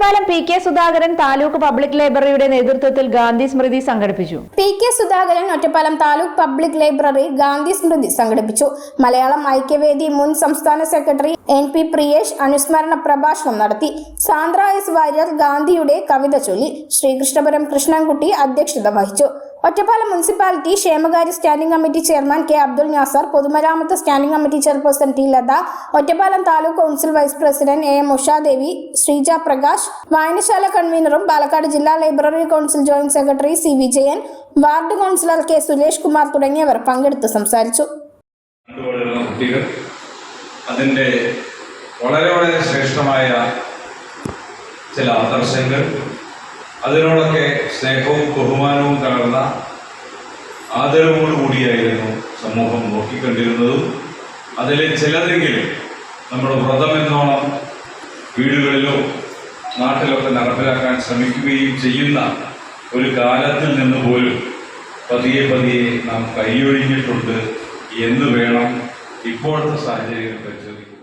Ottapalam P K Sudhakaran taluk public ലൈബ്രറിയുടെ നേതൃത്വത്തിൽ ഗാന്ധി സ്മൃതി സംഘടിപ്പിച്ചു. P K Sudhakaran Ottapalam taluk public library Gandhi സ്മൃതി സംഘടിപ്പിച്ചു. മലയാളം ഐക്യവേദി മുൻ സംസ്ഥാന സെക്രട്ടറി എൻ പി പ്രിയേഷ് അനുസ്മരണ പ്രഭാഷണം നടത്തി. സാന്ദ്ര എസ് വാര്യർ ഗാന്ധിയുടെ കവിത ചൊല്ലി. ശ്രീകൃഷ്ണപുരം കൃഷ്ണൻകുട്ടി അധ്യക്ഷത വഹിച്ചു. ഒറ്റപ്പാലം മുനിസിപ്പാലിറ്റി ക്ഷേമകാര്യ standing committee chairman K Abdul Nasar പൊതുമരാമത്ത് standing committee chairperson T Latha Ottapalam taluk council vice president A M Ushadevi Sreeja Prakash വായനശാല കൺവീനറും പാലക്കാട് ജില്ലാ library council joint secretary C Vijayan ward councillor K Suresh Kumar തുടങ്ങിയവർ പങ്കെടുത്ത് സംസാരിച്ചു. അതിന്റെ വളരെ വളരെ ശ്രേഷ്ഠമായ ചില ആദർശങ്ങൾ അതിനോടൊക്കെ സ്നേഹവും ബഹുമാനവും കലർന്ന ആദരവോടുകൂടിയായിരുന്നു സമൂഹം നോക്കിക്കണ്ടിരുന്നതും. അതിലെ ചിലതെങ്കിലും നമ്മുടെ വ്രതമെന്നോണം വീടുകളിലോ നാട്ടിലൊക്കെ നടപ്പിലാക്കാൻ ശ്രമിക്കുകയും ചെയ്യുന്ന ഒരു കാലത്തിൽ നിന്ന് പോലും പതിയെ പതിയെ നാം കൈയൊഴിഞ്ഞിട്ടുണ്ട് എന്ന് വേണം ഇപ്പോഴത്തെ സാഹചര്യങ്ങൾ പരിശോധിക്കാൻ.